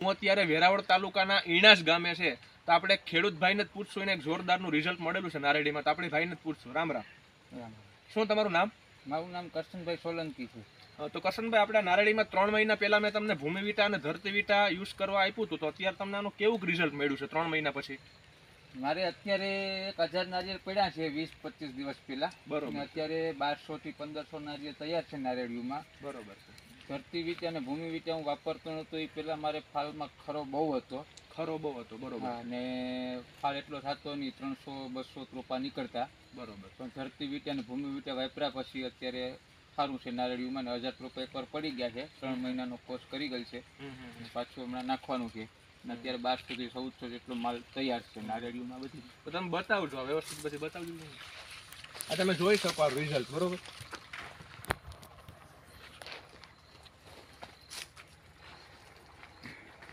હું અત્યારે વેરાવળ તાલુકાના ઈણાજ ગામે છે. તો આપણે ખેડૂત ભાઈને જ પૂછશું એને એક જોરદારનું રિઝલ્ટ મળેલું છે નારેડીમાં. તો આપણે ભાઈને જ પૂછશું. રામ રામ. શું તમારું નામ? મારું નામ કરશનભાઈ સોલંકી છે. તો કરશનભાઈ આપણે નારેડીમાં ત્રણ મહિના પહેલા મેં તમને ભૂમિ વિટા અને ધરતી વિટા યુઝ કરવા આપ્યું હતું. તો અત્યારે તમને આનું કેવું રિઝલ્ટ મળ્યું છે ત્રણ મહિના પછી? મારે અત્યારે એક હજાર નારિયેળ પડ્યા છે વીસ પચીસ દિવસ પહેલા. બરોબર. અત્યારે બારસો થી પંદરસો નારિયેળ તૈયાર છે નારિયેળીમાં બરોબર ધરતી વીટે અને ભૂમિ વીટે હું વાપરતો નહોતો એ પહેલા મારે ફાલમાં ખરો બહુ હતો. ખરો બહુ હતો બરોબર અને ફાલ એટલો થતો નહીં ત્રણસો બસો ત્રોપા નીકળતા. બરોબર. પણ ધરતી વીટે અને ભૂમિ વીટે વાપર્યા પછી અત્યારે સારું છે નારેળીમાં ને હજાર ત્રોપા એકવાર પડી ગયા છે. ત્રણ મહિનાનો કોર્સ કરી ગયેલ છે. પાછું હમણાં નાખવાનું છે. અને અત્યારે બારસો થી ચૌદસો જેટલો માલ તૈયાર છે નારિયેળીમાં બધી. તમે બતાવજો વ્યવસ્થિત પછી બતાવજો. આ તમે જોઈ શકો રિઝલ્ટ બરોબર?